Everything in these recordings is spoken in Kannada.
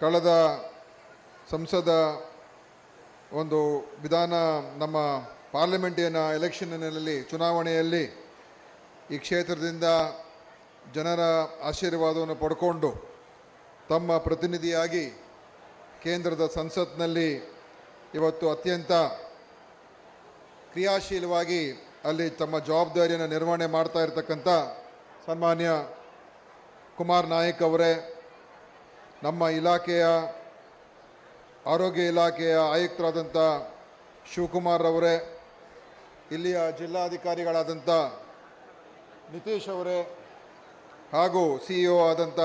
ಕಳೆದ ಸಂಸದ ಒಂದು ವಿಧಾನ ನಮ್ಮ ಪಾರ್ಲಿಮೆಂಟಿನ ಎಲೆಕ್ಷನ್ನಲ್ಲಿ, ಚುನಾವಣೆಯಲ್ಲಿ ಈ ಕ್ಷೇತ್ರದಿಂದ ಜನರ ಆಶೀರ್ವಾದವನ್ನು ಪಡ್ಕೊಂಡು ತಮ್ಮ ಪ್ರತಿನಿಧಿಯಾಗಿ ಕೇಂದ್ರದ ಸಂಸತ್ನಲ್ಲಿ ಇವತ್ತು ಅತ್ಯಂತ ಕ್ರಿಯಾಶೀಲವಾಗಿ ಅಲ್ಲಿ ತಮ್ಮ ಜವಾಬ್ದಾರಿಯನ್ನು ನಿರ್ವಹಣೆ ಮಾಡ್ತಾ ಇರತಕ್ಕಂಥ ಸನ್ಮಾನ್ಯ ಕುಮಾರ್ ನಾಯಕ್ ಅವರೇ ನಮ್ಮ ಇಲಾಖೆಯ ಆರೋಗ್ಯ ಇಲಾಖೆಯ ಆಯುಕ್ತರಾದಂಥ ಶಿವಕುಮಾರ್ ಅವರೇ ಇಲ್ಲಿಯ ಜಿಲ್ಲಾಧಿಕಾರಿಗಳಾದಂಥ ನಿತೀಶ್ ಅವರೇ ಹಾಗೂ ಸಿ ಇ ಆದಂಥ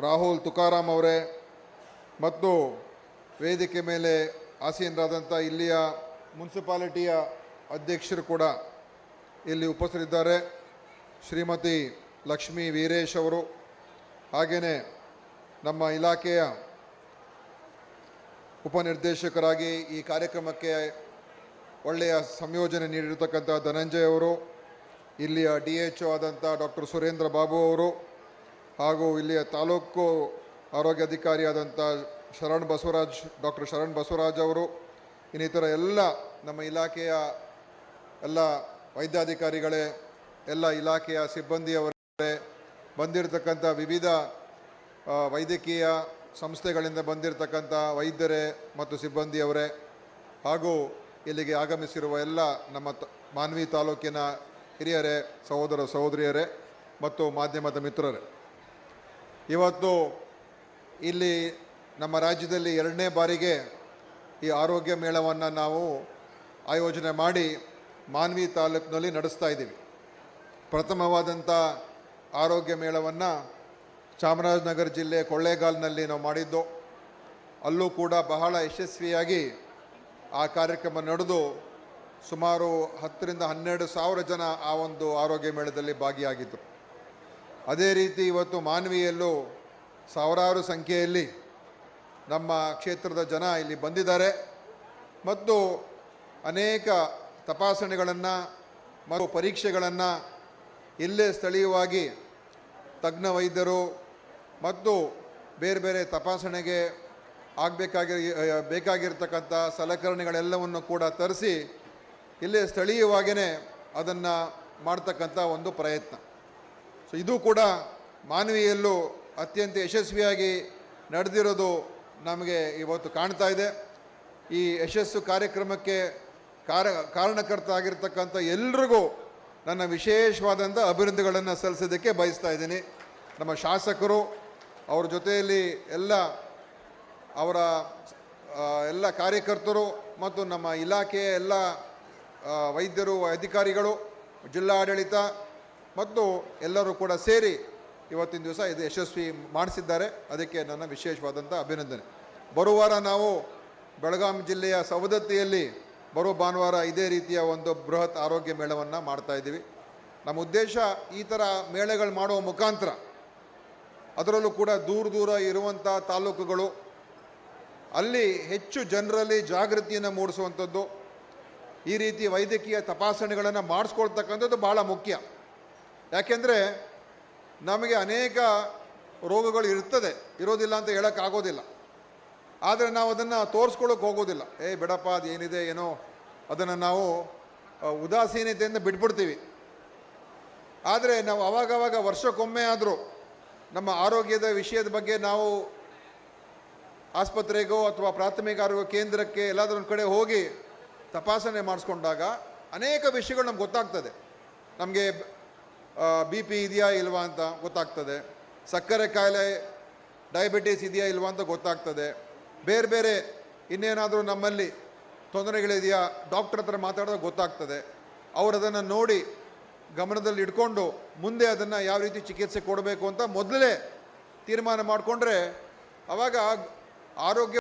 ರಾಹುಲ್ ತುಕಾರಾಮ್ ಅವರೇ ಮತ್ತು ವೇದಿಕೆ ಮೇಲೆ ಆಸೀನರಾದಂಥ ಇಲ್ಲಿಯ ಮುನ್ಸಿಪಾಲಿಟಿಯ ಅಧ್ಯಕ್ಷರು ಕೂಡ ಇಲ್ಲಿ ಉಪಸ್ಥಿತರಿದ್ದಾರೆ ಶ್ರೀಮತಿ ಲಕ್ಷ್ಮೀ ವೀರೇಶ್ ಅವರು ಹಾಗೆಯೇ ನಮ್ಮ ಇಲಾಖೆಯ ಉಪನಿರ್ದೇಶಕರಾಗಿ ಈ ಕಾರ್ಯಕ್ರಮಕ್ಕೆ ಒಳ್ಳೆಯ ಸಂಯೋಜನೆ ನೀಡಿರತಕ್ಕಂಥ ಧನಂಜಯ್ ಅವರು, ಇಲ್ಲಿಯ ಡಿ ಎಚ್ ಒ ಆದಂಥ ಡಾಕ್ಟರ್ ಸುರೇಂದ್ರ ಬಾಬು ಅವರು, ಹಾಗೂ ಇಲ್ಲಿಯ ತಾಲೂಕು ಆರೋಗ್ಯ ಅಧಿಕಾರಿಯಾದಂಥ ಶರಣ್ ಬಸವರಾಜ್, ಡಾಕ್ಟರ್ ಶರಣ್ ಬಸವರಾಜ್ ಅವರು, ಇನ್ನಿತರ ಎಲ್ಲ ನಮ್ಮ ಇಲಾಖೆಯ ಎಲ್ಲ ವೈದ್ಯಾಧಿಕಾರಿಗಳೇ, ಎಲ್ಲ ಇಲಾಖೆಯ ಸಿಬ್ಬಂದಿಯವರೇ ಬಂದಿರತಕ್ಕಂಥ ವಿವಿಧ ವೈದ್ಯಕೀಯ ಸಂಸ್ಥೆಗಳಿಂದ ಬಂದಿರತಕ್ಕಂಥ ವೈದ್ಯರೇ ಮತ್ತು ಸಿಬ್ಬಂದಿಯವರೇ ಹಾಗೂ ಇಲ್ಲಿಗೆ ಆಗಮಿಸಿರುವ ಎಲ್ಲ ನಮ್ಮ ತ, ಮಾನ್ವಿ ತಾಲೂಕಿನ ಹಿರಿಯರೇ, ಸಹೋದರ ಸಹೋದರಿಯರೇ ಮತ್ತು ಮಾಧ್ಯಮದ ಮಿತ್ರರೇ. ಇವತ್ತು ಇಲ್ಲಿ ನಮ್ಮ ರಾಜ್ಯದಲ್ಲಿ ಎರಡನೇ ಬಾರಿಗೆ ಈ ಆರೋಗ್ಯ ಮೇಳವನ್ನು ನಾವು ಆಯೋಜನೆ ಮಾಡಿ ಮಾನ್ವಿ ತಾಲೂಕಿನಲ್ಲಿ ನಡೆಸ್ತಾ ಇದ್ದೀವಿ. ಪ್ರಥಮವಾದಂಥ ಆರೋಗ್ಯ ಮೇಳವನ್ನು ಚಾಮರಾಜನಗರ ಜಿಲ್ಲೆ ಕೊಳ್ಳೇಗಾಲ್ನಲ್ಲಿ ನಾವು ಮಾಡಿದ್ದು. ಅಲ್ಲೂ ಕೂಡ ಬಹಳ ಯಶಸ್ವಿಯಾಗಿ ಆ ಕಾರ್ಯಕ್ರಮ ನಡೆದು ಸುಮಾರು ಹತ್ತರಿಂದ ಹನ್ನೆರಡು ಸಾವಿರ ಜನ ಆ ಒಂದು ಆರೋಗ್ಯ ಮೇಳದಲ್ಲಿ ಭಾಗಿಯಾಗಿದ್ದರು ಅದೇ ರೀತಿ ಇವತ್ತು ಮಾನವೀಯಲ್ಲೂ ಸಾವಿರಾರು ಸಂಖ್ಯೆಯಲ್ಲಿ ನಮ್ಮ ಕ್ಷೇತ್ರದ ಜನ ಇಲ್ಲಿ ಬಂದಿದ್ದಾರೆ. ಮತ್ತು ಅನೇಕ ತಪಾಸಣೆಗಳನ್ನು ಮತ್ತು ಪರೀಕ್ಷೆಗಳನ್ನು ಇಲ್ಲೇ ಸ್ಥಳೀಯವಾಗಿ ತಜ್ಞ ವೈದ್ಯರು ಮತ್ತು ಬೇರೆ ಬೇರೆ ತಪಾಸಣೆಗೆ ಆಗಬೇಕಾಗಿ ಬೇಕಾಗಿರ್ತಕ್ಕಂಥ ಸಲಕರಣೆಗಳೆಲ್ಲವನ್ನು ಕೂಡ ತರಿಸಿ ಇಲ್ಲೇ ಸ್ಥಳೀಯವಾಗಿಯೇ ಅದನ್ನು ಮಾಡ್ತಕ್ಕಂಥ ಒಂದು ಪ್ರಯತ್ನ. ಸೊ ಇದು ಕೂಡ ಮಾನವೀಯಲ್ಲೂ ಅತ್ಯಂತ ಯಶಸ್ವಿಯಾಗಿ ನಡೆದಿರೋದು ನಮಗೆ ಇವತ್ತು ಕಾಣ್ತಾ ಇದೆ. ಈ ಯಶಸ್ಸು ಕಾರ್ಯಕ್ರಮಕ್ಕೆ ಕಾರ, ಕಾರಣಕರ್ತ ಆಗಿರ್ತಕ್ಕಂಥ ಎಲ್ರಿಗೂ ನನ್ನ ವಿಶೇಷವಾದಂಥ ಅಭಿವೃದ್ಧಿಗಳನ್ನು ಸಲ್ಲಿಸೋದಕ್ಕೆ ಬಯಸ್ತಾ ಇದ್ದೀನಿ. ನಮ್ಮ ಶಾಸಕರು ಅವ್ರ ಜೊತೆಯಲ್ಲಿ ಎಲ್ಲ ಅವರ ಎಲ್ಲ ಕಾರ್ಯಕರ್ತರು ಮತ್ತು ನಮ್ಮ ಇಲಾಖೆಯ ಎಲ್ಲ ವೈದ್ಯರು, ಅಧಿಕಾರಿಗಳು, ಜಿಲ್ಲಾಡಳಿತ ಮತ್ತು ಎಲ್ಲರೂ ಕೂಡ ಸೇರಿ ಇವತ್ತಿನ ದಿವಸ ಇದು ಯಶಸ್ವಿ ಮಾಡಿಸಿದ್ದಾರೆ. ಅದಕ್ಕೆ ನನ್ನ ವಿಶೇಷವಾದಂಥ ಅಭಿನಂದನೆ. ಬರುವಾರ ನಾವು ಬೆಳಗಾಂ ಜಿಲ್ಲೆಯ ಸವದತ್ತಿಯಲ್ಲಿ ಬರುವ ಭಾನುವಾರ ಇದೇ ರೀತಿಯ ಒಂದು ಬೃಹತ್ ಆರೋಗ್ಯ ಮೇಳವನ್ನು ಮಾಡ್ತಾಯಿದ್ದೀವಿ ನಮ್ಮ ಉದ್ದೇಶ ಈ ಥರ ಮೇಳಗಳು ಮಾಡುವ ಮುಖಾಂತರ ಅದರಲ್ಲೂ ಕೂಡ ದೂರ ದೂರ ಇರುವಂಥ ತಾಲೂಕುಗಳು. ಅಲ್ಲಿ ಹೆಚ್ಚು ಜನರಲ್ಲಿ ಜಾಗೃತಿಯನ್ನು ಮೂಡಿಸುವಂಥದ್ದು. ಈ ರೀತಿ ವೈದ್ಯಕೀಯ ತಪಾಸಣೆಗಳನ್ನು ಮಾಡಿಸ್ಕೊಳ್ತಕ್ಕಂಥದ್ದು ಭಾಳ ಮುಖ್ಯ. ಯಾಕೆಂದರೆ ನಮಗೆ ಅನೇಕ ರೋಗಗಳು ಇರ್ತದೆ. ಇರೋದಿಲ್ಲ ಅಂತ ಹೇಳೋಕ್ಕಾಗೋದಿಲ್ಲ ಆದರೆ ನಾವು ಅದನ್ನು ತೋರಿಸ್ಕೊಳ್ಳೋಕೆ ಹೋಗೋದಿಲ್ಲ. ಏ ಬಿಡಪ್ಪ ಅದು ಏನಿದೆ ಏನೋ ಅದನ್ನು ನಾವು ಉದಾಸೀನತೆಯಿಂದ ಬಿಟ್ಬಿಡ್ತೀವಿ. ಆದರೆ ನಾವು ಅವಾಗವಾಗ ವರ್ಷಕ್ಕೊಮ್ಮೆ ಆದರೂ ನಮ್ಮ ಆರೋಗ್ಯದ ವಿಷಯದ ಬಗ್ಗೆ ನಾವು ಆಸ್ಪತ್ರೆಗೋ ಅಥವಾ ಪ್ರಾಥಮಿಕ ಆರೋಗ್ಯ ಕೇಂದ್ರಕ್ಕೆ ಎಲ್ಲಾದರೂ ಒಂದು ಕಡೆ ಹೋಗಿ ತಪಾಸಣೆ ಮಾಡಿಸ್ಕೊಂಡಾಗ ಅನೇಕ ವಿಷಯಗಳು ನಮ್ಗೆ ಗೊತ್ತಾಗ್ತದೆ. ನಮಗೆ ಬಿ ಪಿ ಇದೆಯಾ ಇಲ್ವಾ ಅಂತ ಗೊತ್ತಾಗ್ತದೆ. ಸಕ್ಕರೆ ಕಾಯಿಲೆ, ಡಯಾಬಿಟೀಸ್ ಇದೆಯಾ ಇಲ್ವಾ ಅಂತ ಗೊತ್ತಾಗ್ತದೆ. ಬೇರೆ ಬೇರೆ ಇನ್ನೇನಾದರೂ ನಮ್ಮಲ್ಲಿ ತೊಂದರೆಗಳಿದೆಯಾ, ಡಾಕ್ಟರ್ ಹತ್ರ ಮಾತಾಡಿದಾಗ ಗೊತ್ತಾಗ್ತದೆ. ಅವರು ಅದನ್ನು ನೋಡಿ ಗಮನದಲ್ಲಿ ಇಟ್ಕೊಂಡು ಮುಂದೆ ಅದನ್ನು ಯಾವ ರೀತಿ ಚಿಕಿತ್ಸೆ ಕೊಡಬೇಕು ಅಂತ ಮೊದಲೇ ತೀರ್ಮಾನ ಮಾಡಿಕೊಂಡ್ರೆ ಆವಾಗ ಆರೋಗ್ಯ